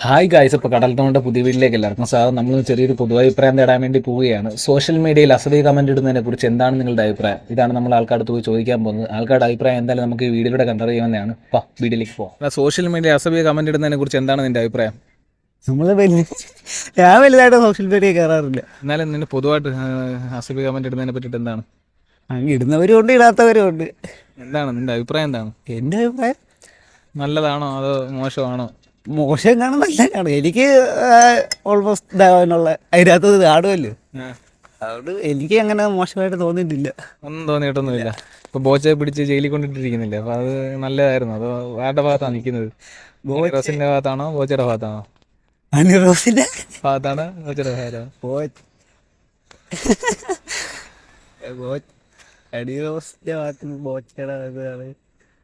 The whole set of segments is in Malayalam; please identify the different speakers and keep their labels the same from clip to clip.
Speaker 1: ഹായ് ഗായ്സ് ഇപ്പോൾ കടൽത്തോണ്ട പുതിയ വീട്ടിലേക്ക് എല്ലാവർക്കും സാർ നമ്മൾ ചെറിയൊരു പൊതുവഭിപ്രായം തേടാൻ വേണ്ടി പോവുകയാണ്. സോഷ്യൽ മീഡിയയിൽ അസഭ്യ കമന്റ് ഇടുന്നതിനെ കുറിച്ച് എന്താണ് നിങ്ങളുടെ അഭിപ്രായം? ഇതാണ് നമ്മൾ ആൾക്കാരുടെ പോയി ചോദിക്കാൻ പോകുന്നത്. ആൾക്കാരുടെ അഭിപ്രായം എന്തായാലും നമുക്ക് ഈ വീഡിയോയുടെ കണ്ടറിയാവുന്നതാണ്. വാ വീഡിയോയിലേക്ക് പോകാം സോഷ്യൽ മീഡിയ അസഭ്യ കമന്റ് ഇടുന്നതിനെ കുറിച്ച് എന്താണ് നിന്റെ അഭിപ്രായം?
Speaker 2: നമ്മൾ വലിയ ഞാൻ വലുതായിട്ട് സോഷ്യൽ മീഡിയ കയറാറില്ല.
Speaker 1: എന്നാലും നിന്റെ പൊതുവായിട്ട് അസഭ്യ കമന്റ് ഇടുന്നതിനെ പറ്റിയിട്ട് എന്താണ്?
Speaker 2: അങ്ങ് ഇടുന്നവരും ഉണ്ട് ഇടാത്തവരും ഉണ്ട്.
Speaker 1: എന്താണ് നിന്റെ അഭിപ്രായം എന്താണ്?
Speaker 2: എന്റെ അഭിപ്രായം?
Speaker 1: നല്ലതാണോ അതോ മോശമാണോ?
Speaker 2: മോശം കാണും നല്ല കാണും എനിക്ക് ഓൾമോസ്റ്റ് ഇതാവാനുള്ള അതിനകത്ത് കാണുമല്ലോ അതുകൊണ്ട് എനിക്ക് അങ്ങനെ മോശമായിട്ട് തോന്നിയിട്ടില്ല.
Speaker 1: ഒന്നും തോന്നിയിട്ടൊന്നുമില്ല. ഇപ്പൊ ബോച്ചയെ പിടിച്ച് ജയിലിൽ കൊണ്ടിട്ടിരിക്കുന്നില്ല? അപ്പൊ അത് നല്ലതായിരുന്നു. അത് ആരുടെ ഭാഗത്താണ് നിൽക്കുന്നത്? ബോച്ചിന്റെ ഭാഗത്താണോ ബോച്ചയുടെ ഭാഗത്താണോ?
Speaker 2: അനിറോസിന്റെ
Speaker 1: ഭാഗത്താണ്? ബോച്ചയുടെ ഭാഗത്താണോ
Speaker 2: അനിറോസിന്റെ ഭാഗത്ത്? ബോച്ചയുടെ ഭാഗത്താണ്.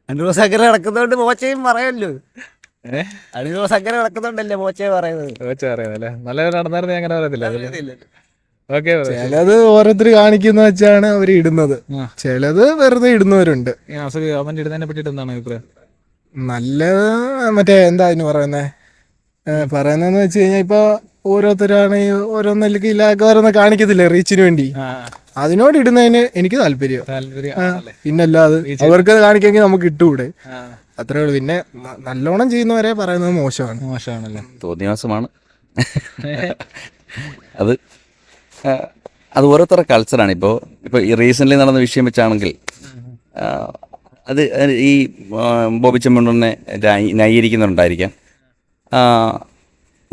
Speaker 2: അനിറോസ് അങ്ങനെ നടക്കുന്നതുകൊണ്ട് ബോച്ചയും പറയുമല്ലോ
Speaker 1: ഏഹ്
Speaker 2: ദിവസം അങ്ങനെ നടക്കുന്നുണ്ടല്ലേ മോച്ചേ പറയുന്നത്.
Speaker 1: ബോച്ച പറയുന്നല്ലേ നല്ല നടന്നായിരുന്നു അങ്ങനെ പറയത്തില്ല ഓക്കെ
Speaker 3: ചിലത് ഓരോരുത്തർ കാണിക്കുന്ന വെച്ചാണ് അവർ ഇടുന്നത്. ചിലത് വെറുതെ ഇടുന്നവരുണ്ട്.
Speaker 1: കമന്റ് ഇടുന്നതിനെ പറ്റിയിട്ട് എന്താണ് അഭിപ്രായം?
Speaker 3: നല്ലത് മറ്റേ എന്താ അതിന് പറയുന്നേ? പറയുന്നതെന്ന് വെച്ച് കഴിഞ്ഞാൽ ഇപ്പൊ ഓരോരുത്തരാണ് ഈ നെല്ലിക്ക് ഇല്ലാക്കെ ഓരോന്ന് കാണിക്കത്തില്ലേ റീച്ചിന് വേണ്ടി? അതിനോട് ഇടുന്നതിന് എനിക്ക് താല്പര്യം? പിന്നല്ലാതെ അവർക്ക് കാണിക്കെങ്കിൽ നമുക്ക് ഇട്ടുകൂടെ അത്രേ ഉള്ളൂ. പിന്നെ നല്ലോണം ചെയ്യുന്നവരെ പറയുന്നത് മോശമാണ്.
Speaker 1: മോശമാണല്ലേ?
Speaker 4: തോന്നിയാസമാണ് അത് അത് ഓരോരുത്തരുടെ കൾച്ചറാണ് ഇപ്പോൾ ഇപ്പോൾ ഈ റീസെന്റ്ലി നടന്ന വിഷയം വെച്ചാണെങ്കിൽ അത് ഈ ബോബി ചെമ്മണ്ണനെ ന്യായീകരിക്കുന്നുണ്ടായിരിക്കാം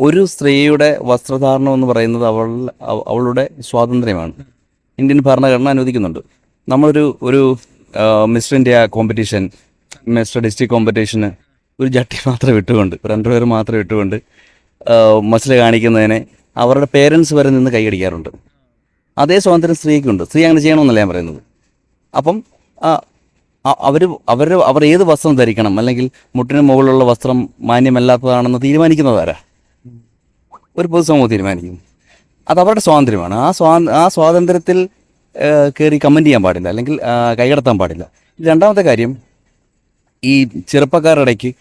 Speaker 4: ഒരു സ്ത്രീയുടെ വസ്ത്രധാരണം എന്ന് പറയുന്നത് അവൾ അവളുടെ സ്വാതന്ത്ര്യമാണ്. ഇന്ത്യൻ ഭരണഘടന അനുവദിക്കുന്നുണ്ട്. നമ്മളൊരു ഒരു mister India competition mister district കോമ്പറ്റീഷന് ഒരു ജട്ടി മാത്രം ഇട്ടുകൊണ്ട് ഒരു രണ്ടുപേർ മാത്രം ഇട്ടുകൊണ്ട് മസിൽ കാണിക്കുന്നതിനെ അവരുടെ പേരൻസ് വരെ നിന്ന് കൈയടിക്കാറുണ്ട്. അതേ സ്വാതന്ത്ര്യം സ്ത്രീക്കുണ്ട്. സ്ത്രീ അങ്ങനെ ചെയ്യണമെന്നല്ല ഞാൻ പറയുന്നത്. അപ്പം അവർ അവർ അവർ ഏത് വസ്ത്രം ധരിക്കണം? അല്ലെങ്കിൽ മുട്ടിന് മുകളിലുള്ള വസ്ത്രം മാന്യമല്ലാത്തതാണെന്ന് തീരുമാനിക്കുന്നതാരാ ഒരു പൊതുസമൂഹം തീരുമാനിക്കും. അത് അവരുടെ സ്വാതന്ത്ര്യമാണ്. ആ സ്വാ ആ സ്വാതന്ത്ര്യത്തിൽ കയറി കമന്റ് ചെയ്യാൻ പാടില്ല. അല്ലെങ്കിൽ കൈകടത്താൻ പാടില്ല. രണ്ടാമത്തെ കാര്യം ഈ ചെറുപ്പക്കാരുടെ ഇടയ്ക്ക്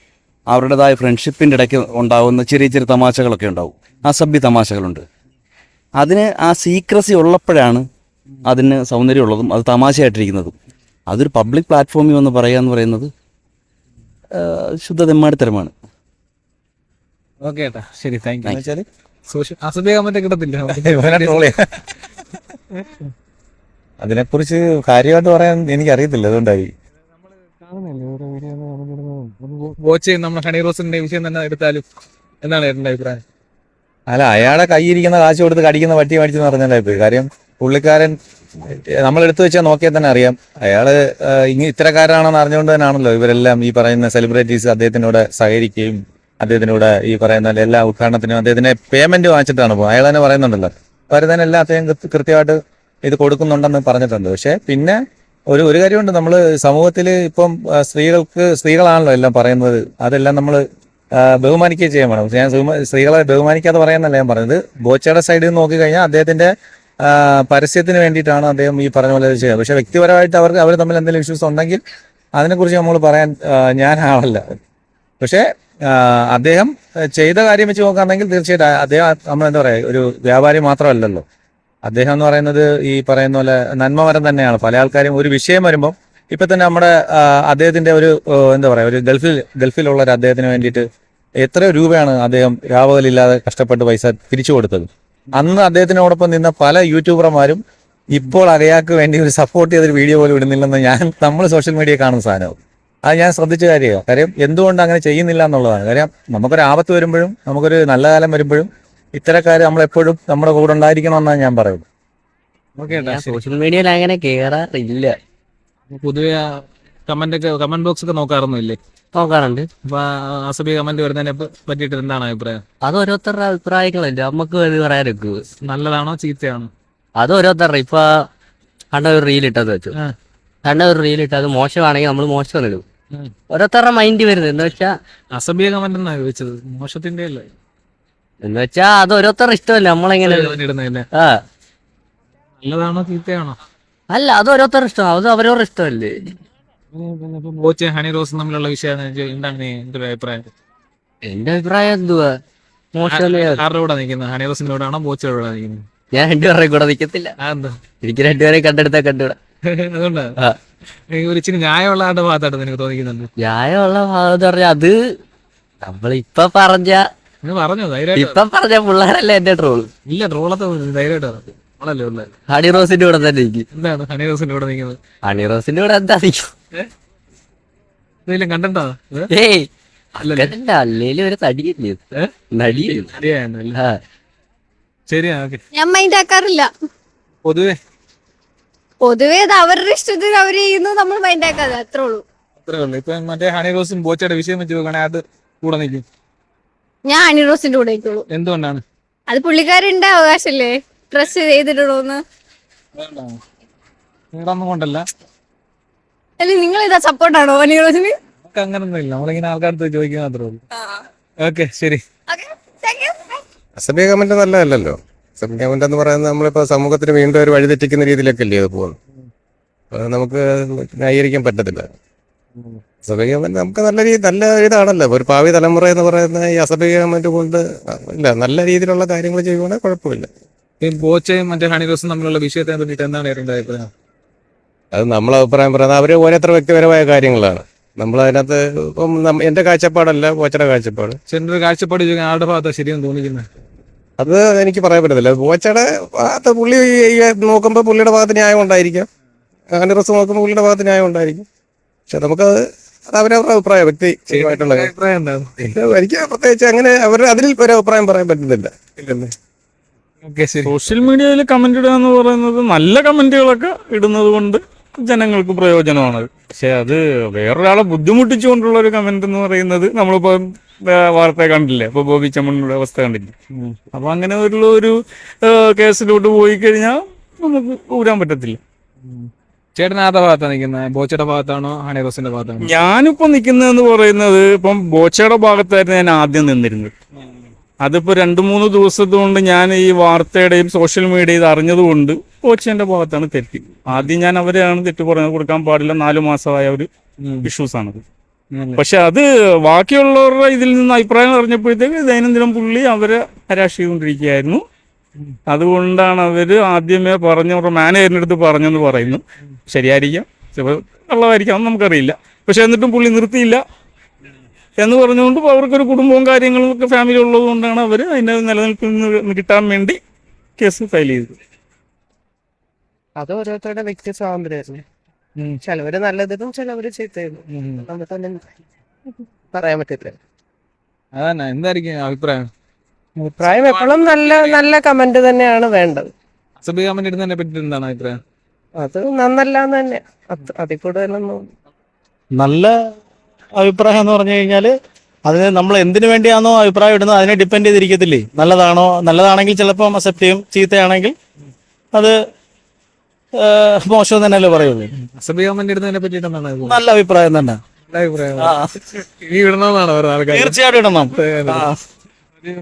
Speaker 4: അവരുടേതായ ഫ്രണ്ട്ഷിപ്പിന്റെ ഇടയ്ക്ക് ഉണ്ടാകുന്ന ചെറിയ ചെറിയ തമാശകളൊക്കെ ഉണ്ടാവും. അസഭ്യ തമാശകളുണ്ട്. അതിന് ആ സീക്രസി ഉള്ളപ്പോഴാണ് അതിന് സൗന്ദര്യമുള്ളതും അത് തമാശയായിട്ടിരിക്കുന്നതും. അതൊരു പബ്ലിക് പ്ലാറ്റ്ഫോമിൽ വന്ന് പറയുക എന്ന് പറയുന്നത് ശുദ്ധതെമ്മാടിത്തരമാണ് ശുദ്ധ തെമ്മാടിത്തരമാണ്.
Speaker 1: ഓക്കെ ഏട്ടാ ശരി താങ്ക് യു
Speaker 4: വെച്ചാൽ
Speaker 1: സോഷ്യൽ അസഭ്യ കമന്റ് കിട്ടത്തില്ല.
Speaker 5: അതിനെക്കുറിച്ച് കാര്യമായിട്ട് പറയാൻ എനിക്കറിയത്തില്ല അതുകൊണ്ടായി.
Speaker 1: ബോച്ച് നമ്മുടെ ഹണി റോസിന്റെ വിഷയം തന്നെ എടുത്താലും എന്താണ് ഏട്ടന്റെ അഭിപ്രായം?
Speaker 5: അല്ല അയാളെ കൈയിരിക്കുന്ന കാശ് കൊടുത്ത് കടിക്കുന്ന പട്ടി മേടിച്ചെന്ന് പറഞ്ഞാൽ പോയി കാര്യം പുള്ളിക്കാരൻ നമ്മൾ എടുത്തു വെച്ചാൽ നോക്കിയാൽ തന്നെ അറിയാം. അയാൾ ഇങ്ങനെ ഇങ്ങ ഇത്തരക്കാരാണെന്ന് അറിഞ്ഞുകൊണ്ട് തന്നെയാണല്ലോ ഇവരെല്ലാം ഈ പറയുന്ന സെലിബ്രിറ്റീസ് അദ്ദേഹത്തിനോട് സഹകരിക്കുകയും അദ്ദേഹത്തിനോട് ഈ പറയുന്ന എല്ലാ ഉദ്ഘാടനത്തിനും അദ്ദേഹത്തിന് പേയ്മെന്റ് വാങ്ങിച്ചിട്ടാണ് പോകുന്നത്. അയാൾ തന്നെ പറയുന്നുണ്ടല്ലോ. അവർ തന്നെ എല്ലാം അദ്ദേഹം കൃത്യ- കൃത്യമായിട്ട് ഇത് കൊടുക്കുന്നുണ്ടെന്ന് പറഞ്ഞിട്ടുണ്ട്. പക്ഷെ പിന്നെ ഒരു ഒരു കാര്യമുണ്ട് നമ്മൾ സമൂഹത്തിൽ ഇപ്പം സ്ത്രീകൾക്ക് സ്ത്രീകളാണല്ലോ എല്ലാം പറയുന്നത്. അതെല്ലാം നമ്മൾ ബഹുമാനിക്കുക ചെയ്യാൻ വേണം. ഞാൻ സ്ത്രീകളെ ബഹുമാനിക്കാതെ പറയാന്നല്ല ഞാൻ പറഞ്ഞത് ബോച്ചയുടെ സൈഡിൽ നിന്ന് നോക്കിക്കഴിഞ്ഞാൽ അദ്ദേഹത്തിന്റെ പരസ്യത്തിന് വേണ്ടിയിട്ടാണ് അദ്ദേഹം ഈ പറഞ്ഞ പോലെ ചെയ്യുന്നത്. പക്ഷെ വ്യക്തിപരമായിട്ട് അവർക്ക് അവർ തമ്മിൽ എന്തെങ്കിലും ഇഷ്യൂസ് ഉണ്ടെങ്കിൽ അതിനെക്കുറിച്ച് നമ്മൾ പറയാൻ ഞാൻ ആളല്ല. പക്ഷേ അദ്ദേഹം ചെയ്ത കാര്യം വെച്ച് നോക്കുകയാണെങ്കിൽ തീർച്ചയായിട്ടും അദ്ദേഹം നമ്മൾ എന്താ പറയുക ഒരു വ്യാപാരി മാത്രമല്ലല്ലോ. അദ്ദേഹം എന്ന് പറയുന്നത് ഈ പറയുന്ന പോലെ നന്മമരം തന്നെയാണ്. പല ആൾക്കാരും ഒരു വിഷയം വരുമ്പോൾ ഇപ്പൊ തന്നെ നമ്മുടെ അദ്ദേഹത്തിന്റെ ഒരു എന്താ പറയാ ഒരു ഗൾഫിൽ ഗൾഫിലുള്ള ഒരു അദ്ദേഹത്തിന് വേണ്ടിയിട്ട് എത്ര രൂപയാണ് അദ്ദേഹം രാവകലില്ലാതെ കഷ്ടപ്പെട്ട് പൈസ തിരിച്ചു കൊടുത്തത്. അന്ന് അദ്ദേഹത്തിനോടൊപ്പം നിന്ന പല യൂട്യൂബർമാരും ഇപ്പോൾ അറിയാക്ക് വേണ്ടി ഒരു സപ്പോർട്ട് ചെയ്തൊരു വീഡിയോ പോലും ഇടുന്നില്ലെന്ന് ഞാൻ നമ്മൾ സോഷ്യൽ മീഡിയ കാണുന്ന സാധനവും അത് ഞാൻ ശ്രദ്ധിച്ച കാര്യമാണ് കാര്യം എന്തുകൊണ്ട് അങ്ങനെ ചെയ്യുന്നില്ല എന്നുള്ളതാണ്. കാര്യം നമുക്കൊരു ആപത്ത് വരുമ്പോഴും നമുക്കൊരു നല്ല കാലം വരുമ്പോഴും ഇത്തരക്കാർ നമ്മളെപ്പോഴും നമ്മുടെ കൂടെ ഉണ്ടായിരിക്കണമെന്നാണ് ഞാൻ പറയുന്നത്
Speaker 2: സോഷ്യൽ മീഡിയയിൽ അങ്ങനെ കേറാറില്ല.
Speaker 1: പൊതുവെ കമന്റ് ഒക്കെ കമന്റ് ബോക്സ് ഒക്കെ നോക്കാറൊന്നുമില്ലേ?
Speaker 2: നോക്കാറുണ്ട്.
Speaker 1: അപ്പൊ അസഭ്യ കമന്റ് വരുന്നതിനെ പറ്റിയിട്ട് എന്താണ് അഭിപ്രായം?
Speaker 2: അത് ഓരോരുത്തരുടെ അഭിപ്രായങ്ങളല്ലേ നമുക്ക് വേണ്ടി പറയാനൊക്കെ.
Speaker 1: നല്ലതാണോ ചീത്തയാണോ?
Speaker 2: അത് ഓരോരുത്തരുടെ ഇപ്പൊ കണ്ട ഒരു റീൽ ഇട്ടത് വെച്ചു. കണ്ട ഒരു റീൽ ഇട്ടത് മോശമാണെങ്കിൽ നമ്മൾ മോശം ഇടും. ഓരോരുത്തരുടെ മൈൻഡ് വരുന്നത് എന്ന് വെച്ചാ
Speaker 1: അസഭ്യ കമന്റ് എന്നാ ചോദിച്ചത്? മോശത്തിന്റെ അല്ലേ
Speaker 2: എന്ന് വെച്ചാ അത് ഓരോരുത്തരുടെ ഇഷ്ടമല്ല? നമ്മളെങ്ങനെ
Speaker 1: ഇടുന്നതല്ലേ
Speaker 2: ആ.
Speaker 1: നല്ലതാണോ ചീത്തയാണോ?
Speaker 2: അല്ല അത് ഓരോരുത്തരുടെ ഇഷ്ടം. അത് അവരവരുടെ ഇഷ്ടമല്ലേ?
Speaker 1: ബോച്ച് ഹണി റോസും തമ്മിലുള്ള വിഷയം എന്താണ് നീ എന്റെ അഭിപ്രായം?
Speaker 2: എന്റെ അഭിപ്രായം എന്തുവാ? മോശമല്ലേ
Speaker 1: ആരുടെ കൂടെ നിൽക്കുന്നത്? ഹണി റോസിന്റെ കൂടെ ആണോ ബോച്ചയുടെ കൂടെ നിൽക്കുന്നത്?
Speaker 2: ഞാൻ രണ്ടുപേരെ കൂടെ നിൽക്കത്തില്ല.
Speaker 1: അതെന്താ?
Speaker 2: എനിക്ക് രണ്ടുപേരെ കണ്ടെടുത്താ കണ്ടുവിടാ
Speaker 1: അതുകൊണ്ടാ? എനിക്ക് ഒരു ഇച്ചിരി ന്യായമുള്ള ആളുടെ ഭാഗത്തായിട്ട് നിനക്ക് തോന്നിക്കുന്നുണ്ട്.
Speaker 2: ന്യായമുള്ള ഭാഗം എന്ന് പറഞ്ഞാൽ അത് നമ്മളിപ്പൊ പറഞ്ഞ
Speaker 1: പറഞ്ഞോ ധൈര്യമായിട്ട്
Speaker 2: ഇപ്പൊ പറഞ്ഞ പിള്ളേരല്ലേ എന്റെ ട്രോൾ
Speaker 1: ഇല്ല ട്രോളത്തെ ധൈര്യമായിട്ട് പറഞ്ഞു
Speaker 2: ഹണി റോസിന്റെ കൂടെ തന്നെ നിൽക്കും
Speaker 1: എന്താണ് ഹണി റോസിന്റെ കൂടെ നിൽക്കുന്നത്
Speaker 2: ഹണി റോസിന്റെ കൂടെ എന്താ നിൽക്കും
Speaker 1: കണ്ടോ
Speaker 2: ഏയ് അല്ലേലും ഒരു തടിയില്ലേ? നടിയല്ലേ
Speaker 1: ശരിയാ ഓക്കെ.
Speaker 6: ഞാൻ മൈൻഡ് ആക്കാറില്ല.
Speaker 1: പൊതുവെ?
Speaker 6: പൊതുവേ അവരുടെ ഇഷ്ടത്തിന് അവർ ചെയ്യുന്നു നമ്മൾ മൈൻഡ് ആക്കാതെ അത്രേ ഉള്ളൂ.
Speaker 1: അത്രേ ഉള്ളൂ. ഇപ്പൊ മറ്റേ ഹണി റോസും ബോച്ചയുടെ വിഷയം വെച്ച് നോക്കുകയാണെങ്കിൽ അത് കൂടെ നിൽക്കും.
Speaker 6: ഞാൻ അണിറോസിന്റെ കൂടെ ആയിട്ടുള്ളൂ
Speaker 1: എന്തുകൊണ്ടാണ്?
Speaker 6: അത് പുള്ളിക്കാരന്റെ അവകാശല്ലേ? ഡ്രസ് ചെയ്തിട്ടുള്ളൂന്ന്
Speaker 1: നിങ്ങളൊന്നും കൊണ്ടല്ല.
Speaker 6: അല്ലെ നിങ്ങൾ ഇതാ സപ്പോർട്ടാണോ അണിറോസിന്
Speaker 1: നമുക്ക് അങ്ങനൊന്നും ഇല്ല നമ്മളിങ്ങനെ ആൾക്കാർക്ക് ചോദിക്കാൻ മാത്രമേ ഉള്ളൂ. ഓക്കെ ശരി.
Speaker 7: അസഭ്യ കമന്റ് നല്ലതല്ലല്ലോ. അസഭ്യ കമന്റ് എന്ന് പറയുന്നത് നമ്മളിപ്പോ സമൂഹത്തിന് വീണ്ടും ഒരു വഴിതെറ്റിക്കുന്ന രീതിയിലൊക്കെ അല്ലേ അത് പോകുന്നത് നമുക്ക് ന്യായീകരിക്കാൻ പറ്റത്തില്ല. അസഭ്യ കമന്റ് നമുക്ക് നല്ല രീതി നല്ല ഇതാണല്ലോ. ഒരു ഭാവി തലമുറ എന്ന് പറയുന്ന ഈ അസഭ്യ കമന്റ് കൊണ്ട് ഇല്ല നല്ല രീതിയിലുള്ള കാര്യങ്ങൾ ചെയ്യുവാണെങ്കിൽ കുഴപ്പമില്ല.
Speaker 1: ഈ ബോച്ചയും മറ്റേ ഹണി റോസും തമ്മിലുള്ള വിഷയത്തെ പറ്റിയിട്ട് എന്താണ് ഏറെ അഭിപ്രായം?
Speaker 7: അത് നമ്മളെ അഭിപ്രായം പറയുന്നത് അവർ ഓരോരുത്തർ വ്യക്തിപരമായ കാര്യങ്ങളാണ്. നമ്മൾ അതിനകത്ത് ഇപ്പം നമ്മ- എന്റെ കാഴ്ചപ്പാടല്ല ബോച്ചയുടെ കാഴ്ചപ്പാട്.
Speaker 1: ചേട്ടന്റെ ഒരു കാഴ്ചപ്പാട് ചോദിക്കാൻ ആളുടെ ഭാഗത്താണ് ശരിയെന്ന് തോന്നിക്കുന്നത്?
Speaker 7: അത് എനിക്ക് പറയാൻ പറ്റത്തില്ല. ബോച്ചയുടെ ഭാഗത്ത് പുള്ളി ഈ നോക്കുമ്പോൾ പുള്ളിയുടെ ഭാഗത്ത് ന്യായം ഉണ്ടായിരിക്കാം. അനിറസ് നോക്കുമ്പോൾ പുള്ളിയുടെ ഭാഗത്ത് ന്യായം ഉണ്ടായിരിക്കും. പക്ഷെ നമുക്കത് അത് അവരവരുടെ അഭിപ്രായം വ്യക്തി ശരിയായിട്ടുള്ള
Speaker 1: അഭിപ്രായം
Speaker 7: എനിക്ക് പ്രത്യേകിച്ച് അങ്ങനെ അവർ അതിൽ ഒരു അഭിപ്രായം പറയാൻ പറ്റുന്നില്ല. ഇല്ലല്ലേ
Speaker 1: ഓക്കെ ശരി.
Speaker 8: സോഷ്യൽ മീഡിയയിൽ കമന്റ് ഇടുക എന്ന് പറയുന്നത് നല്ല കമന്റുകളൊക്കെ ഇടുന്നത് കൊണ്ട് ജനങ്ങൾക്ക് പ്രയോജനമാണ്. പക്ഷെ അത് വേറൊരാളെ ബുദ്ധിമുട്ടിച്ചുകൊണ്ടുള്ള ഒരു കമന്റ് എന്ന് പറയുന്നത് നമ്മളിപ്പോ വാർത്ത കണ്ടില്ലേ? ഇപ്പൊ ബോബി ചമ്മണിയുടെ അവസ്ഥ കണ്ടില്ലേ? അപ്പൊ അങ്ങനെ ഒരു ഒരു കേസിലോട്ട് പോയി കഴിഞ്ഞാൽ നമുക്ക് ഊരാൻ പറ്റത്തില്ല.
Speaker 1: ചേട്ടൻ ആരുടെ ഭാഗത്താണ് നിൽക്കുന്നത് ബോച്ചയുടെ ഭാഗത്താണോ? ഹണി റോസിന്റെ ഭാഗത്താണോ?
Speaker 8: ഞാനിപ്പോ നിൽക്കുന്നതെന്ന് പറയുന്നത് ഇപ്പം ബോച്ചയുടെ ഭാഗത്തായിരുന്നു ഞാൻ ആദ്യം നിന്നിരുന്നത്. അതിപ്പോ രണ്ടു മൂന്ന് ദിവസത്തെ കൊണ്ട് ഞാൻ ഈ വാർത്തയുടെയും സോഷ്യൽ മീഡിയയിൽ അറിഞ്ഞത് കൊണ്ട് ബോച്ചന്റെ ഭാഗത്താണ് തെറ്റി. ആദ്യം ഞാൻ അവരെയാണ് തെറ്റ് പറഞ്ഞു കൊടുക്കാൻ പാടില്ല. നാലു മാസമായ ഒരു ഇഷ്യൂസ് ആണത്. പക്ഷെ അത് ബാക്കിയുള്ളവരുടെ ഇതിൽ നിന്ന് അഭിപ്രായം അറിഞ്ഞപ്പോഴത്തേക്ക് ദൈനംദിനം പുള്ളി അവരെ ഹരാഷ് ചെയ്തുകൊണ്ടിരിക്കുകയായിരുന്നു. അതുകൊണ്ടാണ് അവർ ആദ്യമേ പറഞ്ഞ മാനേജറിന്റെ അടുത്ത് പറഞ്ഞെന്ന് പറയുന്നു. ശരിയായിരിക്കാം. ചിലപ്പോൾ കള്ളമായിരിക്കാം അതൊന്നും നമുക്കറിയില്ല. പക്ഷെ എന്നിട്ടും പുള്ളി നിർത്തിയില്ല എന്ന് പറഞ്ഞുകൊണ്ട് അവർക്കൊരു കുടുംബവും കാര്യങ്ങളും ഒക്കെ ഫാമിലി ഉള്ളത് കൊണ്ടാണ് അവർ അതിന്റെ നിലനിൽപ്പിൽ കിട്ടാൻ വേണ്ടി കേസ് ഫയൽ ചെയ്തത്.
Speaker 9: അത് ഓരോരുത്തരുടെ വ്യക്തി സ്വാതന്ത്ര്യമല്ലേ ചിലവര് നല്ലതിനും ചിലവര് ചീത്തയിലും പറയാൻ പറ്റില്ല.
Speaker 1: അതന്നെ. എന്തായിരിക്കും അഭിപ്രായം?
Speaker 9: അഭിപ്രായം എപ്പോഴും നല്ല നല്ല കമന്റ് തന്നെയാണ് വേണ്ടത്.
Speaker 1: അസഭ്യ കമന്റ് ഇടുന്നതിനെ പറ്റി എന്താണ് അഭിപ്രായം?
Speaker 9: അത് നന്നല്ല എന്ന് തന്നെ. അത് അതിൽ കൂടുതലൊന്നും
Speaker 10: നല്ല അഭിപ്രായം എന്ന് പറഞ്ഞു കഴിഞ്ഞാൽ അതിന് നമ്മൾ എന്തിനു വേണ്ടിയാണോ അഭിപ്രായം ഇടുന്നത് അതിനെ ഡിപ്പെൻഡ് ചെയ്തിരിക്കത്തില്ലേ? നല്ലതാണോ? നല്ലതാണെങ്കിൽ ചിലപ്പം അക്സെപ്റ്റ് ചെയ്യും. ചീത്തയാണെങ്കിൽ അത് ആ, മോശം തന്നെയല്ലേ പറയുള്ളൂ.
Speaker 1: അസഭ്യ കമന്റ് ഇടുന്നതിനെ പറ്റിയിട്ട് എന്താണ് അഭിപ്രായം?
Speaker 10: നല്ല അഭിപ്രായം തന്നെ.
Speaker 1: നല്ല അഭിപ്രായം.
Speaker 10: ആ,
Speaker 1: ഇനി പറയുന്നത് ആൾക്കാർ
Speaker 10: തീർച്ചയായിട്ടും ഇടണം. ആ.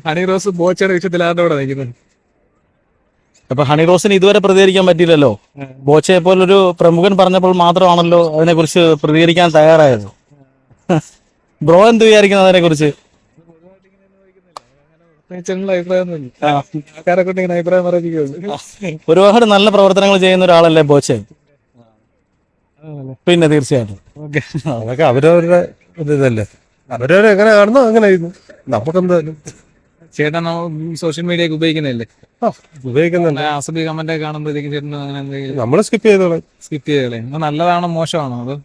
Speaker 1: ഹണി റോസ് ബോച്ചയുടെ വിഷയത്തിലാണ്ടോടെ കൂടെ നിൽക്കുന്നത്.
Speaker 10: അപ്പൊ ഹണി റോസിന് ഇതുവരെ പ്രതികരിക്കാൻ പറ്റിയില്ലല്ലോ? ബോച്ചയെ പോലൊരു പ്രമുഖൻ പറഞ്ഞപ്പോൾ മാത്രമാണല്ലോ അതിനെ കുറിച്ച് പ്രതികരിക്കാൻ തയ്യാറായത്. ബ്രോ എന്ത് വിചാരിക്കുന്നത് അതിനെ കുറിച്ച് ഒരുപാട് നല്ല പ്രവർത്തനങ്ങൾ ചെയ്യുന്ന ഒരാളല്ലേ ബോച്ചെ? പിന്നെ തീർച്ചയായിട്ടും.
Speaker 1: ഓക്കെ.
Speaker 7: അതൊക്കെ അവരവരുടെ ഇതല്ലേ. അവരവരെ എങ്ങനെ കാണുന്നോ അങ്ങനെ നമുക്കെന്തായാലും.
Speaker 1: ചേട്ടൻ സോഷ്യൽ മീഡിയ ഒക്കെ ഉപയോഗിക്കുന്നില്ലേ?
Speaker 7: ഉപയോഗിക്കുന്നുണ്ട്.
Speaker 1: അസഭ്യ കമന്റ് ഒക്കെ കാണുമ്പോഴത്തേക്കും ചേട്ടൻ അങ്ങനെ എന്തെങ്കിലും
Speaker 7: നമ്മൾ സ്കിപ്പ് ചെയ്തോളെ.
Speaker 1: സ്കിപ്പ് ചെയ്തോളെ. നല്ലതാണോ മോശമാണോ? അത്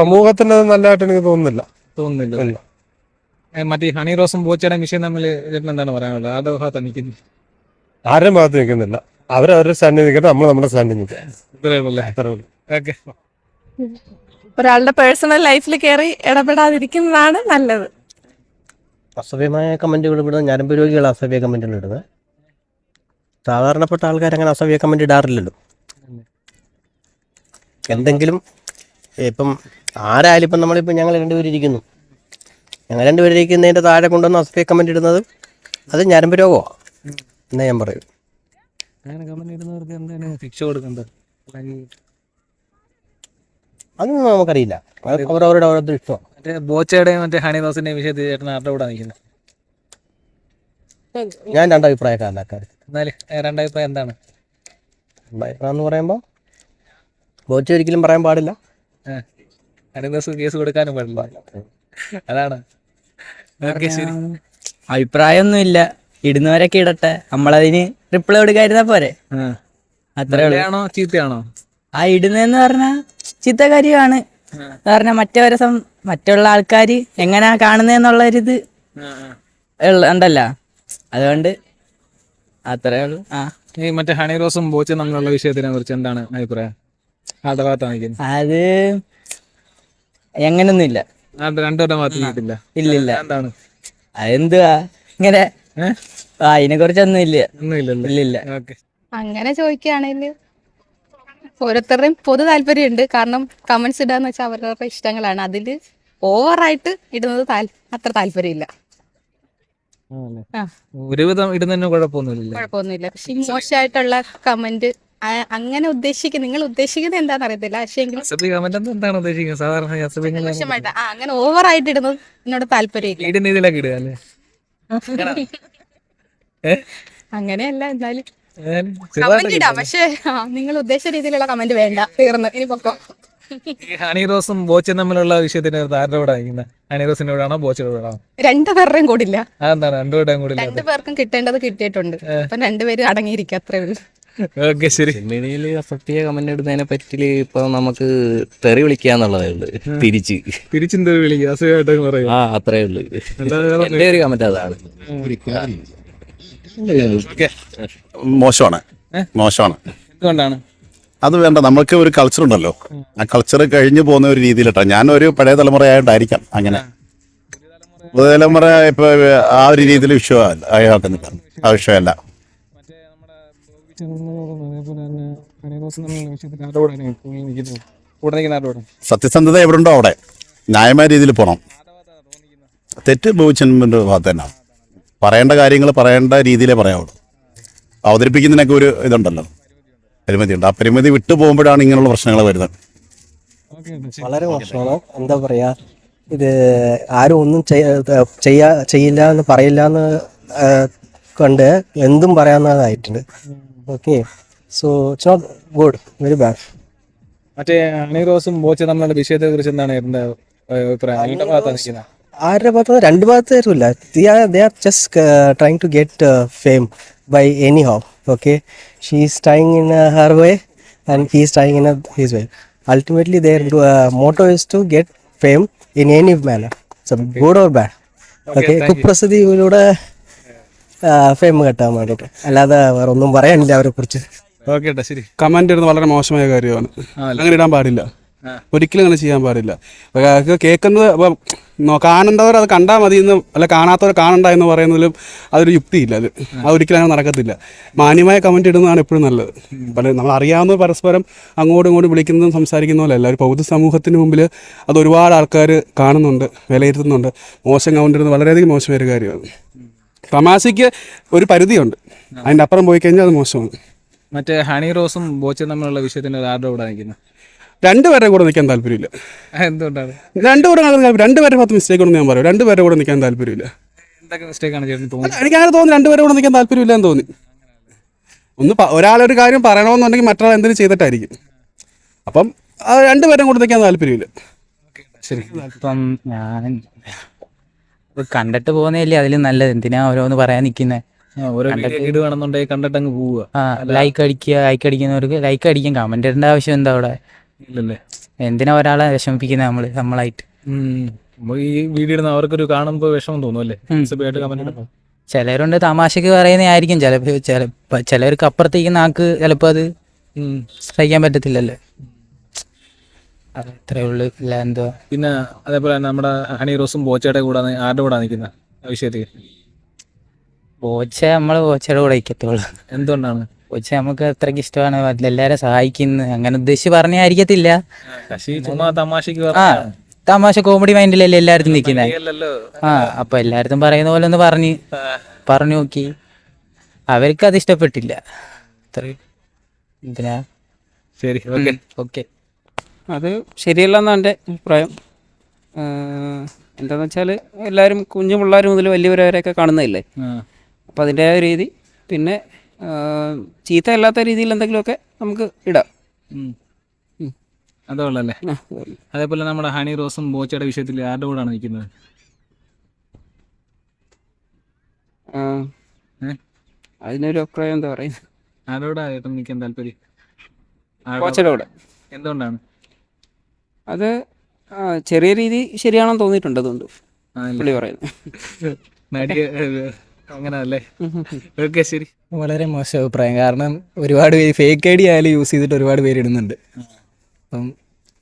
Speaker 7: സമൂഹത്തിന് നല്ലതായിട്ട് എനിക്ക് തോന്നുന്നില്ല.
Speaker 1: തോന്നുന്നില്ല. മറ്റേ ഹണി റോസും ബോച്ചയുടെ മിഷൻ തമ്മിൽ ചേട്ടൻ എന്താണ് പറയാനുള്ളത്? ആരുടെ ഭാഗത്ത് നിൽക്കുന്നത്
Speaker 7: ആരും ഭാഗത്ത് നിൽക്കുന്നില്ല. അവരവരുടെ സ്റ്റാൻഡിൽ നിൽക്കട്ടെ നമ്മൾ നമ്മുടെ സ്റ്റാൻഡിൽ നിൽക്കാം.
Speaker 11: ഒരാളുടെ പേഴ്സണൽ ലൈഫിൽ കയറി ഇടപെടാതിരിക്കുന്നതാണ് നല്ലത്.
Speaker 2: അസഭ്യമായ കമന്റുകൾ ഇടുന്നത് ഞരമ്പ് രോഗികൾ അസഭ്യ കമന്റുകൾ ഇടുന്നത്. സാധാരണപ്പെട്ട ആൾക്കാർ അങ്ങനെ അസഭ്യ കമന്റ് ഇടാറില്ലല്ലോ. എന്തെങ്കിലും ഇപ്പം ആരായാലും ഇപ്പം നമ്മളിപ്പം ഞങ്ങൾ രണ്ടുപേരും ഇരിക്കുന്നു. ഞങ്ങൾ രണ്ടുപേരും ഇരിക്കുന്നതിന്റെ താഴെ കൊണ്ടുവന്ന് അസഭ്യ കമന്റ് ഇടുന്നത് അത് ഞരമ്പ് രോഗമാണ് എന്നാ ഞാൻ പറയും.
Speaker 1: അങ്ങനെ കമന്റ് ഇടുന്നവർക്ക് എന്താണ് ശിക്ഷ കൊടുക്കേണ്ടത്? അല്ലെങ്കിൽ
Speaker 2: അതൊന്നും നമുക്കറിയില്ല. അവരവരുടെ ഓരോരുത്തർ ഇഷ്ടമാണ്
Speaker 1: മറ്റേ ബോച്ചയുടെയും മറ്റേ ഹണി റോസിന്റെയും വിഷയത്തിൽ ചേട്ടൻ ആരുടെ കൂടെ നിൽക്കുന്നത്
Speaker 2: ഞാൻ രണ്ടഭിപ്രായക്കാരനാ. കാര്യത്തിൽ
Speaker 1: എന്നാൽ രണ്ടഭിപ്രായം എന്താണ്?
Speaker 2: അഭിപ്രായം എന്ന് പറയുമ്പോൾ ബോച്ച ഒരിക്കലും പറയാൻ പാടില്ല.
Speaker 1: ഹണിദാസ് കേസ് കൊടുക്കാനും പാടില്ല. അതാണ്. ഓക്കെ ശരി.
Speaker 9: അഭിപ്രായമൊന്നുമില്ല. ഇടുന്നവരൊക്കെ ഇടട്ടെ. നമ്മളതിന് റിപ്ലൈ കൊടുക്കാതിരുന്നാ പോരെ. അത്രേ ഉള്ളൂ.
Speaker 1: നല്ലയാണോ ചീത്തയാണോ?
Speaker 9: ആ ഇടുന്നതെന്ന് പറഞ്ഞാൽ ചിത്ത കാര്യമാണ്. പറഞ്ഞാൽ മറ്റവരെ സം മറ്റുള്ള ആൾക്കാർ എങ്ങനെയാ കാണുന്നെന്നുള്ള ഒരു ഇത് ഉണ്ടല്ല. അതുകൊണ്ട് അത്രേ ഉള്ളൂ. ആ.
Speaker 1: ഈ മറ്റേ ഹണി റോസും ബോച്ചും തമ്മിലുള്ള വിഷയത്തിനെ കുറിച്ച് എന്താണ് അഭിപ്രായം?
Speaker 9: അത് എങ്ങനൊന്നുമില്ല.
Speaker 1: ഇല്ല
Speaker 9: ഇല്ലില്ല
Speaker 1: എന്താണ്
Speaker 9: അതെന്തുവാ? ഇങ്ങനെ അതിനെ കുറിച്ചൊന്നും ഇല്ല
Speaker 1: ഓക്കെ.
Speaker 6: അങ്ങനെ ചോദിക്കുകയാണെങ്കിൽ ഓരോരുത്തരുടെയും പൊതു താല്പര്യമുണ്ട്. കാരണം കമന്റ്സ് ഇടാന്ന് വെച്ചാൽ അവരവരുടെ ഇഷ്ടങ്ങളാണ്. അതിൽ ഓവറായിട്ട് ഇടുന്നത് അത്ര താല്പര്യമില്ല.
Speaker 1: ഒരുവിധം ഇടുന്നതിന് കുഴപ്പമൊന്നുമില്ല
Speaker 6: കുഴപ്പമൊന്നുമില്ല. പക്ഷെ മോശമായിട്ടുള്ള കമന്റ് അങ്ങനെ ഉദ്ദേശിക്കുന്ന നിങ്ങൾ ഉദ്ദേശിക്കുന്നത് എന്താണെന്ന് അറിയത്തില്ല. പക്ഷേ
Speaker 1: എന്താണ് ഉദ്ദേശിക്കുന്നത്? സാധാരണ
Speaker 6: മോശമായിട്ട് അങ്ങനെ ഓവറായിട്ട് ഇടുന്നത് എന്നോട് താല്പര്യമില്ല.
Speaker 1: ഇടുന്ന ഇതിലൊക്കെ ഇടുക?
Speaker 6: അങ്ങനെയല്ല എന്നാലും കമന്റ് ഇടാം പക്ഷേ നിങ്ങൾ ഉദ്ദേശിച്ച രീതിയിലുള്ള കമന്റ് വേണ്ട. തീർന്നു ഇനി പൊക്കോ.
Speaker 1: ഈ ഹണി റോസും ബോച്ചും തമ്മിലുള്ള വിഷയത്തിന് ആരുടെ കൂടെ നിൽക്കുന്നത് ഹണി റോസിനോടാണോ ബോച്ചിനോടാണോ
Speaker 6: രണ്ടുപേരുടെയും കൂടില്ല.
Speaker 1: അതെന്താണ് രണ്ടുപേരുടെയും കൂടെ
Speaker 6: രണ്ടുപേർക്കും കിട്ടേണ്ടത് കിട്ടിയിട്ടുണ്ട്. അപ്പൊ രണ്ടുപേരും അടങ്ങിയിരിക്കും അത്രേ ഉള്ളൂ.
Speaker 1: ഓക്കെ ശരി.
Speaker 2: മീഡിയയിൽ അസത്യ കമന്റ് ഇടുന്നതിനെ പറ്റി ഇപ്പൊ നമുക്ക് തെറി വിളിക്കാന്നുള്ളതേ ഉള്ളൂ. തിരിച്ച്.
Speaker 1: തിരിച്ചെന്ത് വിളിക്കുക അസുഖമായിട്ട് പറയും.
Speaker 2: ആ അത്രേ ഉള്ളൂ. എന്റെ ഒരു കമന്റ് അതാണ്.
Speaker 12: മോശമാണ്. മോശമാണ്.
Speaker 1: എന്തുകൊണ്ടാണ്?
Speaker 12: അത് വേണ്ട നമ്മൾക്ക് ഒരു കൾച്ചർ ഉണ്ടല്ലോ. ആ കൾച്ചർ കഴിഞ്ഞു പോകുന്ന ഒരു രീതിയിലിട്ടാ. ഞാനൊരു പഴയ തലമുറയായിട്ടായിരിക്കാം അങ്ങനെ. പുതിയ തലമുറ ഇപ്പൊ ആ ഒരു രീതിയിൽ വിഷയമല്ല ആ വിഷയമല്ല. സത്യസന്ധത എവിടെ ഉണ്ടോ അവിടെ? ന്യായമായ രീതിയിൽ പോണം. തെറ്റ് ഭവിച്ചെന്റെ ഭാഗത്ത് തന്നെ. പറയേണ്ട കാര്യങ്ങൾ പറയേണ്ട രീതിയിലേ പറയാവുള്ളൂ. അവതരിപ്പിക്കുന്നതിനൊക്കെ ഒരു ഇതുണ്ടല്ലോ. പരിമിതിയുണ്ട്. ആ പരിമിതി വിട്ടു പോകുമ്പോഴാണ് ഇങ്ങനെയുള്ള പ്രശ്നങ്ങൾ വരുന്നത്.
Speaker 2: വളരെ മോശമാണ്. എന്താ പറയാ ഇത് ആരും ഒന്നും ചെയ്യ- ചെയ്യാ ചെയ്യില്ല എന്ന് പറയില്ല എന്ന് കണ്ട് എന്തും പറയാവുന്നതായിട്ടുണ്ട്. Okay. So it's not good very bad
Speaker 1: മറ്റേ അണിറോസും റോസും ബോച്ചും തമ്മിലുള്ള വിഷയത്തെ കുറിച്ച് എന്താണ് എന്റെ അഭിപ്രായം?
Speaker 2: ആരുടെ ഭാഗത്ത് രണ്ട് ഭാഗത്ത് തരില്ല they are just trying to get fame by any how okay she is trying in her way and he is trying in his way ultimately their motto is to get fame in any manner so good or bad okay കുപ്രസിദ്ധിയിലൂടെ fame കെട്ടാൻ വേണ്ടിയിട്ട്. അല്ലാതെ വേറെ ഒന്നും പറയാനില്ല അവരെ കുറിച്ച്
Speaker 1: ഓക്കെ ശരി.
Speaker 13: കമന്റ് ഇടുന്നത് വളരെ മോശമായ കാര്യമാണ്. അങ്ങനെ ഇടാൻ പാടില്ല. ഒരിക്കലും അങ്ങനെ ചെയ്യാൻ പാടില്ല. അപ്പൊ കേൾക്കുന്നത് ഇപ്പം നോ- കാണേണ്ടവർ അത് കണ്ടാൽ മതി എന്ന് അല്ല കാണാത്തവർ കാണണ്ട എന്ന് പറയുന്നതിലും അതൊരു യുക്തിയില്ല അത്. അത് ഒരിക്കലും അങ്ങനെ നടക്കത്തില്ല. മാന്യമായ കമന്റ് ഇടുന്നതാണ് എപ്പോഴും നല്ലത്. പല നമ്മൾ അറിയാവുന്ന പരസ്പരം അങ്ങോട്ടും ഇങ്ങോട്ടും വിളിക്കുന്നതും സംസാരിക്കുന്ന പോലെ അല്ല ഒരു പൊതുസമൂഹത്തിന് മുമ്പിൽ അത് ഒരുപാട് ആൾക്കാർ കാണുന്നുണ്ട് വിലയിരുത്തുന്നുണ്ട്. മോശം കമന്റ് ഇടുന്നത് വളരെയധികം മോശമായ ഒരു കാര്യമാണ്. തമാശയ്ക്ക് ഒരു പരിധിയുണ്ട്. അതിന്റെ അപ്പുറം പോയി കഴിഞ്ഞാൽ അത് മോശമാണ്.
Speaker 1: മറ്റേ ഹണി റോസും ബോച്ചും തമ്മിലുള്ള വിഷയത്തിന് ആരുടെ കൂടെ നിൽക്കുന്നത്
Speaker 13: രണ്ടുപേരുടെ കൂടെ നിൽക്കാൻ താല്പര്യമില്ല.
Speaker 1: എന്തുകൊണ്ടാണ്?
Speaker 13: രണ്ടുപേരും രണ്ടുപേരുടെ ഭാഗത്ത് മിസ്റ്റേക്ക് ഉണ്ടെന്ന് ഞാൻ പറയും. രണ്ടുപേരുടെ കൂടെ നിൽക്കാൻ താല്പര്യമില്ല.
Speaker 1: എന്തൊക്കെ ചേട്ടൻ തോന്നുന്നത്
Speaker 13: എനിക്ക് അങ്ങനെ തോന്നി രണ്ടുപേരുടെ കൂടെ നിൽക്കാൻ താല്പര്യമില്ല എന്ന് തോന്നി. ഒന്ന് ഒരാളൊരു കാര്യം പറയണമെന്നുണ്ടെങ്കിൽ മറ്റൊരാൾ എന്തെങ്കിലും ചെയ്തിട്ടായിരിക്കും. അപ്പം അത് രണ്ടുപേരും കൂടെ നിൽക്കാൻ താല്പര്യമില്ല.
Speaker 1: ശരി.
Speaker 9: ഇപ്പം ഞാൻ കണ്ടിട്ട് പോകുന്നതല്ലേ അതിലും നല്ലത്. എന്തിനാ ഓരോന്ന് പറയാൻ നിൽക്കുന്നത്
Speaker 1: ഓരോ വീഡിയോ ഇടുകയാണെന്നുണ്ടെങ്കിൽ കണ്ടിട്ട് അങ്ങ് പോവുക.
Speaker 9: ലൈക്ക് അടിക്കുക ലൈക്ക് അടിക്കുന്നവർക്ക് ലൈക്ക് അടിക്കാൻ കമന്റ് ഇടേണ്ട ആവശ്യം എന്താ അവിടെ?
Speaker 1: ഇല്ലല്ലേ?
Speaker 9: എന്തിനാ ഒരാളെ വിഷമിപ്പിക്കുന്നത് നമ്മൾ നമ്മളായിട്ട്?
Speaker 1: ഈ വീഡിയോ ഇടുന്ന അവർക്കൊരു കാണുമ്പോൾ വിഷമം തോന്നും അല്ലേ? കമന്റ്
Speaker 9: ചിലരുണ്ട് തമാശക്ക് പറയുന്നതായിരിക്കും ചിലപ്പോൾ ചിലപ്പോൾ ചിലർക്ക് അപ്പുറത്തേക്ക് നാക്ക് ചിലപ്പോൾ അത് സഹിക്കാൻ പറ്റത്തില്ലല്ലോ. അത് അത്രേ ഉള്ളൂ. ഇല്ല എന്തോ.
Speaker 1: പിന്നെ അതേപോലെ നമ്മുടെ ഹണി റോസും ബോച്ചയുടെ കൂടെ ആരുടെ കൂടെ നിൽക്കുന്ന വിഷയത്തിൽ?
Speaker 9: ബോച്ച നമ്മൾ ബോച്ചയുടെ കൂടെ
Speaker 1: എന്തുകൊണ്ടാണ്?
Speaker 9: ബോച്ച നമുക്ക് അത്രയ്ക്ക് ഇഷ്ടമാണ്. എല്ലാരെ സഹായിക്കുന്നു. അങ്ങനെ ഉദ്ദേശിച്ച് പറഞ്ഞായിരിക്കത്തില്ല ആ തമാശ കോമഡി മൈൻഡിലല്ലേ എല്ലായിടത്തും നിൽക്കുന്നത് ആ അപ്പൊ എല്ലായിടത്തും പറയുന്ന പോലെ ഒന്ന് പറഞ്ഞു പറഞ്ഞു നോക്കി. അവർക്ക് അത് ഇഷ്ടപ്പെട്ടില്ല. എന്തിനാ
Speaker 1: ശരി ഓക്കെ.
Speaker 9: ഓക്കെ.
Speaker 14: അത് ശരിയല്ലെന്നാണ് എന്റെ അഭിപ്രായം. എന്താന്ന് വെച്ചാൽ എല്ലാവരും കുഞ്ഞു പിള്ളേർ മുതൽ വലിയവരവരെയൊക്കെ കാണുന്നതല്ലേ?
Speaker 6: അപ്പോൾ അതിന്റെതായ രീതി. പിന്നെ ചീത്ത അല്ലാത്ത രീതിയിൽ എന്തെങ്കിലുമൊക്കെ നമുക്ക് ഇടാം.
Speaker 1: അതേ
Speaker 6: ഉള്ളല്ലേ?
Speaker 1: അതേപോലെ നമ്മുടെ ഹണി റോസും ബോച്ചയുടെ വിഷയത്തിൽ ആരുടെ കൂടാണ് നിൽക്കുന്നത്?
Speaker 6: അതിനൊരു അഭിപ്രായം എന്താ പറയുന്നത്
Speaker 1: ആരോടാ ഏട്ടൻ നിൽക്കാൻ താല്പര്യം?
Speaker 6: ബോച്ചയുടെ കൂടെ.
Speaker 1: എന്തുകൊണ്ടാണ്?
Speaker 6: അത് ചെറിയ രീതി ശരിയാണെന്ന് തോന്നിയിട്ടുണ്ട് അതുകൊണ്ട്? പുള്ളി പറയുന്നത്.
Speaker 1: നടി അങ്ങനെ ഓക്കെ ശരി.
Speaker 7: വളരെ മോശം അഭിപ്രായം. കാരണം ഒരുപാട് പേര് ഫേക്ക് ഐ ഡി ആയാലും യൂസ് ചെയ്തിട്ട് ഒരുപാട് പേര് ഇടുന്നുണ്ട്. അപ്പം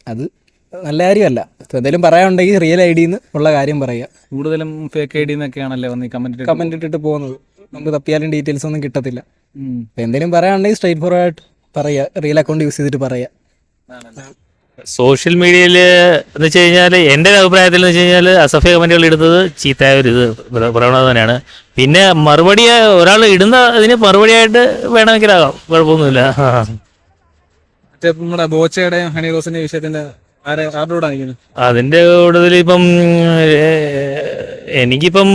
Speaker 7: അത് നല്ല കാര്യമല്ല. എന്തെങ്കിലും പറയാനുണ്ടെങ്കിൽ റിയൽ ഐ ഡിന്ന് ഉള്ള കാര്യം പറയുക
Speaker 1: കൂടുതലും ഫേക്ക് ഐ ഡി എന്നൊക്കെയാണല്ലേ വന്ന് കമന്റ്
Speaker 7: കമന്റ് ഇട്ടിട്ട്? പോകുന്നത്. നമുക്ക് തപ്പിയാലും ഡീറ്റെയിൽസ് ഒന്നും കിട്ടത്തില്ല. എന്തെങ്കിലും പറയാനുണ്ടെങ്കിൽ സ്ട്രൈറ്റ് ഫോർവേഡ് ആയിട്ട് പറയുക റിയൽ അക്കൗണ്ട് യൂസ് ചെയ്തിട്ട് പറയുക
Speaker 15: സോഷ്യൽ മീഡിയയിൽ എന്ന് വെച്ച് കഴിഞ്ഞാൽ എന്റെ ഒരു അഭിപ്രായത്തിൽ എന്ന് വെച്ച് കഴിഞ്ഞാൽ അസഫ്യ കമന്റുകൾ ഇടുന്നത് ചീത്തയായ ഒരു ഇത് പ്രവണത തന്നെയാണ്. പിന്നെ മറുപടി ഒരാൾ ഇടുന്ന അതിന് മറുപടിയായിട്ട് വേണമെങ്കിലാകാം കുഴപ്പമൊന്നുമില്ല.
Speaker 1: നമ്മുടെ ബോച്ചയുടെയും ഹണി വിഷയത്തിന്റെ
Speaker 15: അതിന്റെ കൂടുതൽ ഇപ്പം എനിക്കിപ്പം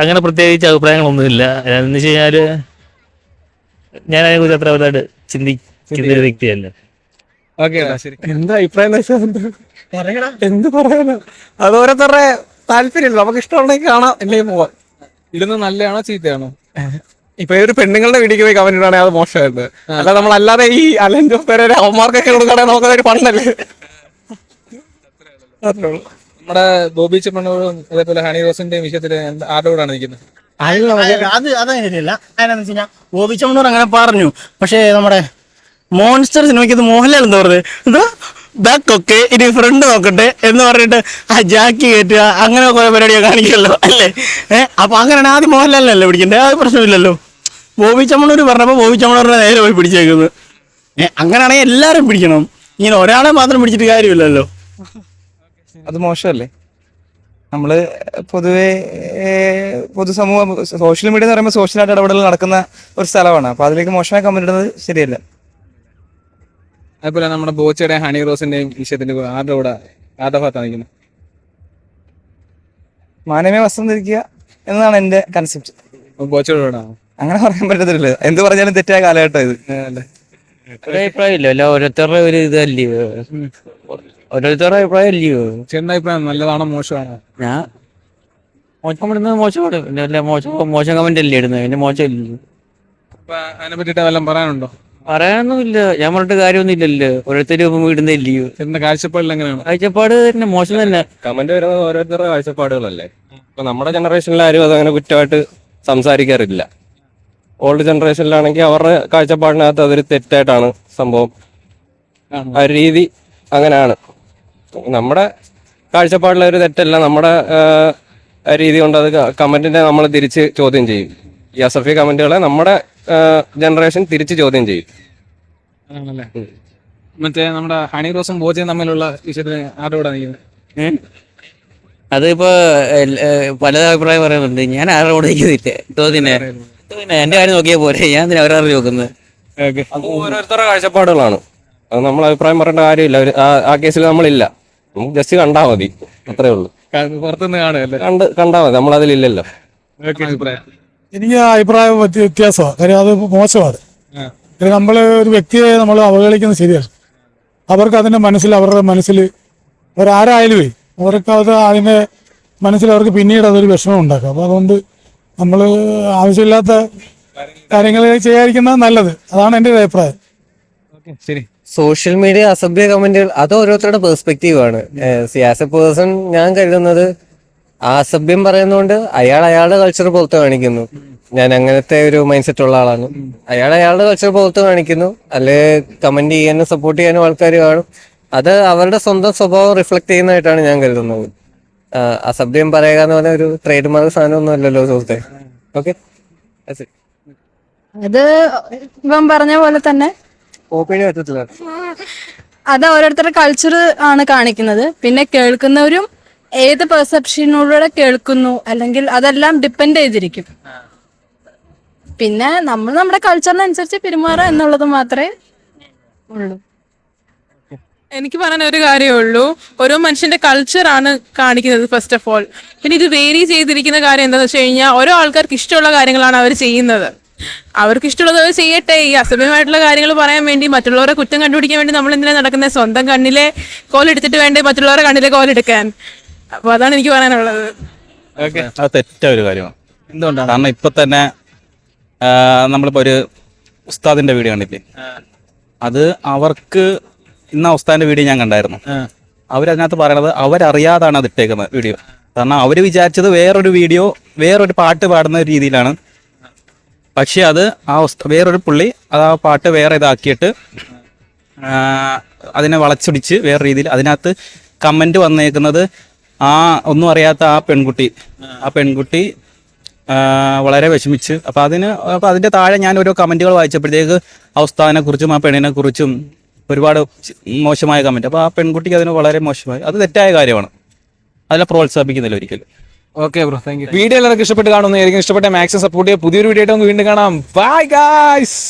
Speaker 15: അങ്ങനെ പ്രത്യേകിച്ച് അഭിപ്രായങ്ങളൊന്നുമില്ല. എന്ന് വെച്ച് കഴിഞ്ഞാൽ ഞാൻ അതിനെക്കുറിച്ച് അത്ര വലുതായിട്ട് ചിന്തിക്കുന്ന ഒരു വ്യക്തിയല്ല.
Speaker 1: ഓക്കെ ശരി.
Speaker 16: എന്താ അഭിപ്രായം എന്ന് വെച്ചാൽ എന്ത്? പറയടാ. എന്ത് പറയാനാ അത് ഓരോരുത്തരുടെ താല്പര്യമില്ല നമുക്ക് ഇഷ്ടമുണ്ടെങ്കിൽ കാണാം അല്ലെങ്കിൽ പോവാം.
Speaker 1: ഇടുന്നത് നല്ലതാണോ ചീത്തയാണോ?
Speaker 16: ഇപ്പൊ ഈ ഒരു പെണ്ണുങ്ങളുടെ വീടിക്ക് പോയി കമന്റ് ഇടാണെങ്കിൽ അത് മോശമായിരുന്നു. അല്ല നമ്മൾ അല്ലാതെ ഈ അലഞ്ചോ പേരെ അവന്മാർക്കൊക്കെ കൊടുക്കണേ നമുക്കതൊരു പണ്ടല്ലേ അത്രേ ഉള്ളൂ.
Speaker 1: നമ്മുടെ ബോബി ചെമ്മണ്ണൂരും അതേപോലെ ഹണി റോസിന്റെ വിഷയത്തിൽ ആരുടെ കൂടാണ് നിൽക്കുന്നത്
Speaker 15: അത് അതങ്ങനെയല്ല അതിനെന്ന് വെച്ച് കഴിഞ്ഞാൽ ചെമ്മണ്ണൂർ അങ്ങനെ പറഞ്ഞു. പക്ഷേ നമ്മുടെ മോൺസ്റ്റർ സിനിമയ്ക്ക് ഇത് മോഹൻലാൽ എന്താ പറഞ്ഞത് എന്താ ബാക്ക് ഒക്കെ ഇനി ഫ്രണ്ട് നോക്കട്ടെ എന്ന് പറഞ്ഞിട്ട് ആ ജാക്കി കയറ്റുക അങ്ങനെ കുറെ പരിപാടിയൊക്കെ കാണിക്കുമല്ലോ അല്ലേ? ഏഹ് അപ്പൊ അങ്ങനെയാണ് ആദ്യം മോഹൻലാലിനല്ലേ പിടിക്കണ്ടേ അത് പ്രശ്നമില്ലല്ലോ. ബോബി ചമ്മണൂർ പറഞ്ഞപ്പോൾ ബോബി ചമ്മണൂരിനെ നേരെ പോയി പിടിച്ചേക്കുന്നത്. ഏഹ് അങ്ങനെയാണെങ്കിൽ എല്ലാവരും പിടിക്കണം. ഇങ്ങനെ ഒരാളെ മാത്രം പിടിച്ചിട്ട് കാര്യമില്ലല്ലോ.
Speaker 16: അത് മോശമല്ലേ? നമ്മൾ പൊതുവെ പൊതുസമൂഹം സോഷ്യൽ മീഡിയ എന്ന് പറയുമ്പോൾ സോഷ്യലായിട്ട് ഇടപെടൽ നടക്കുന്ന ഒരു സ്ഥലമാണ്. അപ്പൊ അതിലേക്ക് മോശമായി കമന്റ് ഇടുന്നത് ശരിയല്ല.
Speaker 1: അതേപോലെ നമ്മുടെ ബോച്ചയുടെയും ഹണി റോസിന്റെയും വിഷയത്തിന്റെ ആരുടെ കൂടെ ആരുടെ ഭാഗത്താണ് നിൽക്കുന്നത്?
Speaker 16: മാനവീയ വസ്ത്രം ധരിക്കുക എന്നതാണ് എന്റെ കൺസെപ്റ്റ്
Speaker 1: ബോച്ചയുടെ കൂടെ
Speaker 16: അങ്ങനെ പറയാൻ പറ്റത്തില്ല. എന്ത് പറഞ്ഞാലും തെറ്റായ കാലഘട്ടം ഇത്.
Speaker 6: അഭിപ്രായമില്ല അല്ല. ഓരോരുത്തരുടെ ഒരു ഇതല്ലേ ഓരോരുത്തരുടെ അഭിപ്രായം അല്ലയോ
Speaker 1: ചേട്ടന്റെ അഭിപ്രായം നല്ലതാണോ മോശമാണോ?
Speaker 6: ഞാൻ മോശം ഇടുന്നത് മോശമാണ്. പിന്നെ അല്ല മോശം മോശം കമന്റ് അല്ലേ ഇടുന്നത്? പിന്നെ മോശം ഇല്ലല്ലോ
Speaker 1: അതിനെ പറ്റിയിട്ട് വല്ലതും പറയാനുണ്ടോ?
Speaker 6: പറയാനൊന്നുമില്ല. ഞാൻ പറഞ്ഞിട്ട് കാര്യമൊന്നുമില്ലല്ലോ. ഓരോരുത്തരും ഇടുന്നില്ലയോ
Speaker 1: ചേട്ടന്റെ കാഴ്ചപ്പാടിൽ എങ്ങനെയാണ്
Speaker 6: കാഴ്ചപ്പാട് തന്നെ മോശം തന്നെ.
Speaker 17: കമന്റ് വരുന്നത് ഓരോരുത്തരുടെ കാഴ്ചപ്പാടുകളല്ലേ? ഇപ്പൊ നമ്മുടെ ജനറേഷനിൽ ആരും അതങ്ങനെ കുറ്റമായിട്ട് സംസാരിക്കാറില്ല. ഓൾഡ് ജനറേഷനിലാണെങ്കിൽ അവരുടെ കാഴ്ചപ്പാടിനകത്ത് അതൊരു തെറ്റായിട്ടാണ് സംഭവം. ആ രീതി അങ്ങനെയാണ്. നമ്മുടെ കാഴ്ചപ്പാടിലെ ഒരു തെറ്റല്ല. നമ്മുടെ ആ, ആ രീതി കൊണ്ട് അത് കമന്റിനെ നമ്മൾ തിരിച്ച് ചോദ്യം ചെയ്യും. ഈ അസഫി കമന്റുകളെ നമ്മുടെ ജനറേഷൻ തിരിച്ച് ചോദ്യം ചെയ്യും.
Speaker 1: ആണല്ലേ? മറ്റേ നമ്മുടെ ഹണി റോസും ബോജയും തമ്മിലുള്ള വിഷയത്തിൽ ആരുടെ കൂടെ നിൽക്കുന്നത്?
Speaker 6: അതിപ്പോ പല അഭിപ്രായം പറയുന്നുണ്ട്. ഞാൻ ആരോട് നിൽക്കുന്നില്ല തോന്നിനെ എന്റെ കാര്യം നോക്കിയാൽ പോരെ. ഞാൻ എന്തിനാ അവരറിഞ്ഞ് നോക്കുന്നത്?
Speaker 17: ഓരോരുത്തരുടെ കാഴ്ചപ്പാടുകളാണ്. അത് നമ്മൾ അഭിപ്രായം പറയേണ്ട കാര്യമില്ല. ആ- കേസിൽ നമ്മളില്ല. നമുക്ക് ജസ്റ്റ് കണ്ടാ മതി. അത്രേ ഉള്ളൂ.
Speaker 1: പുറത്തുനിന്ന് കാണുക
Speaker 17: കണ്ട് കണ്ടാ മതി. നമ്മൾ അതിലില്ലല്ലോ
Speaker 1: അഭിപ്രായം.
Speaker 15: എനിക്ക് അഭിപ്രായം വ്യത്യാസമാണ് കാര്യം അത് മോശമാണ്.
Speaker 1: കാര്യം
Speaker 15: നമ്മൾ ഒരു വ്യക്തിയെ നമ്മൾ അവഹേളിക്കുന്നത് ശരിയല്ല അവർക്ക് അതിന്റെ മനസ്സിൽ അവരുടെ മനസ്സിൽ അവരാരായാലുമേ അവർക്ക് അത് അതിന്റെ മനസ്സിൽ അവർക്ക് പിന്നീട് അതൊരു വിഷമം ഉണ്ടാക്കും. അപ്പോൾ അതുകൊണ്ട് നമ്മൾ ആവശ്യമില്ലാത്ത കാര്യങ്ങൾ ചെയ്യാതിരിക്കുന്നത് നല്ലത്. അതാണ് എന്റെ ഒരു അഭിപ്രായം.
Speaker 1: ഓക്കെ ശരി.
Speaker 7: സോഷ്യൽ മീഡിയ അസഭ്യ കമന്റുകൾ അത് ഓരോരുത്തരുടെ പെർസ്പെക്റ്റീവ് ആണ്. ആസ് എ പേഴ്സൺ ഞാൻ കരുതുന്നത് ആ അസഭ്യം പറയുന്നതുകൊണ്ട് അയാൾ അയാളുടെ കൾച്ചർ പുറത്ത് കാണിക്കുന്നു. ഞാൻ അങ്ങനത്തെ ഒരു മൈൻഡ് സെറ്റ് ഉള്ള ആളാണ്. അയാൾ അയാളുടെ കൾച്ചർ പുറത്ത് കാണിക്കുന്നു. അല്ലെ കമന്റ് ചെയ്യാനും സപ്പോർട്ട് ചെയ്യാനും ആൾക്കാർ കാണും. അത് അവരുടെ സ്വന്തം സ്വഭാവം റിഫ്ലക്ട് ചെയ്യുന്നതായിട്ടാണ് ഞാൻ കരുതുന്നത്. അസഭ്യം പറയുക എന്ന് പറഞ്ഞ ഒരു ട്രേഡ് മാർക്ക് സാധനമൊന്നും അല്ലല്ലോ സുഹൃത്തെ. ഓക്കെ
Speaker 14: അത് ഇപ്പം പറഞ്ഞ പോലെ തന്നെ അത് ഓരോരുത്തരുടെ കൾച്ചർ ആണ് കാണിക്കുന്നത്. പിന്നെ കേൾക്കുന്നവരും ഏത് പെർസെപ്ഷനിലൂടെ കേൾക്കുന്നു. അല്ലെങ്കിൽ അതെല്ലാം ഡിപ്പെൻഡ് ചെയ്തിരിക്കും. പിന്നെ നമ്മൾ നമ്മുടെ കൾച്ചറിനനുസരിച്ച് പെരുമാറുക എന്നുള്ളത് മാത്രമേ ഉള്ളൂ.
Speaker 11: എനിക്ക് പറയാൻ ഒരു കാര്യമേ ഉള്ളൂ. ഓരോ മനുഷ്യന്റെ കൾച്ചർ ആണ് കാണിക്കുന്നത് ഫസ്റ്റ് ഓഫ് ഓൾ പിന്നെ ഇത് വേരി ചെയ്തിരിക്കുന്ന കാര്യം എന്താണെന്ന് വെച്ച് കഴിഞ്ഞാൽ ഓരോ ആൾക്കാർക്ക് ഇഷ്ടമുള്ള കാര്യങ്ങളാണ് അവർ ചെയ്യുന്നത്. അവർക്ക് ഇഷ്ടമുള്ളത് അവർ ചെയ്യട്ടെ. ഈ അസഭ്യമായിട്ടുള്ള കാര്യങ്ങൾ പറയാൻ വേണ്ടി മറ്റുള്ളവരെ കുറ്റം കണ്ടുപിടിക്കാൻ വേണ്ടി നമ്മൾ എന്തിനാ നടക്കുന്നത് സ്വന്തം കണ്ണിലെ കോലെടുത്തിട്ട് വേണ്ടേ മറ്റുള്ളവരെ കണ്ണിലെ കോലെടുക്കാൻ അപ്പൊ അതാണ് എനിക്ക് പറയാനുള്ളത്.
Speaker 10: ഓക്കെ അത് തെറ്റായ ഒരു കാര്യമാണ്.
Speaker 1: എന്തുകൊണ്ടാണ്?
Speaker 10: കാരണം ഇപ്പൊ തന്നെ ആ, നമ്മളിപ്പോ ഒരു ഉസ്താദിന്റെ വീഡിയോ കണ്ടില്ലേ? അത് അവർക്ക് ഇന്ന ഉസ്താദിന്റെ വീഡിയോ ഞാൻ കണ്ടായിരുന്നു. അവരതിനകത്ത് പറയണത് അവരറിയാതാണ് അത് ഇട്ടേക്കുന്നത് വീഡിയോ. കാരണം അവർ വിചാരിച്ചത് വേറൊരു വീഡിയോ വേറൊരു പാട്ട് പാടുന്ന രീതിയിലാണ്. പക്ഷെ അത് ആ വേറൊരു പുള്ളി അത് ആ പാട്ട് വേറെ ഇതാക്കിയിട്ട് അതിനെ വളച്ചൊടിച്ച് വേറെ രീതിയിൽ അതിനകത്ത് കമന്റ് വന്നേക്കുന്നത് ആ ഒന്നും അറിയാത്ത ആ പെൺകുട്ടി. ആ പെൺകുട്ടി വളരെ വിഷമിച്ച്. അപ്പോൾ അതിന് അപ്പോൾ അതിന്റെ താഴെ ഞാൻ ഓരോ കമന്റുകൾ വായിച്ചപ്പോഴത്തേക്ക് അവസ്ഥാനെ കുറിച്ചും ആ പെണ്ണിനെ കുറിച്ചും ഒരുപാട് മോശമായ കമന്റ് അപ്പോൾ ആ പെൺകുട്ടിക്ക് അതിന് വളരെ മോശമായി. അത് തെറ്റായ കാര്യമാണ്. അതിനെ പ്രോത്സാഹിപ്പിക്കുന്നില്ല ഒരിക്കലും.
Speaker 1: Okay bro thank you video എല്ലാവർക്കും ഇഷ്ടപ്പെട്ട് കാണുന്നു ഏതെങ്കിലും ഇഷ്ടപ്പെട്ട മാക്സിമം സപ്പോർട്ട് ചെയ്യുക. പുതിയൊരു വീഡിയോ ആയിട്ട് നമുക്ക് വീണ്ടും കാണാം. Bye guys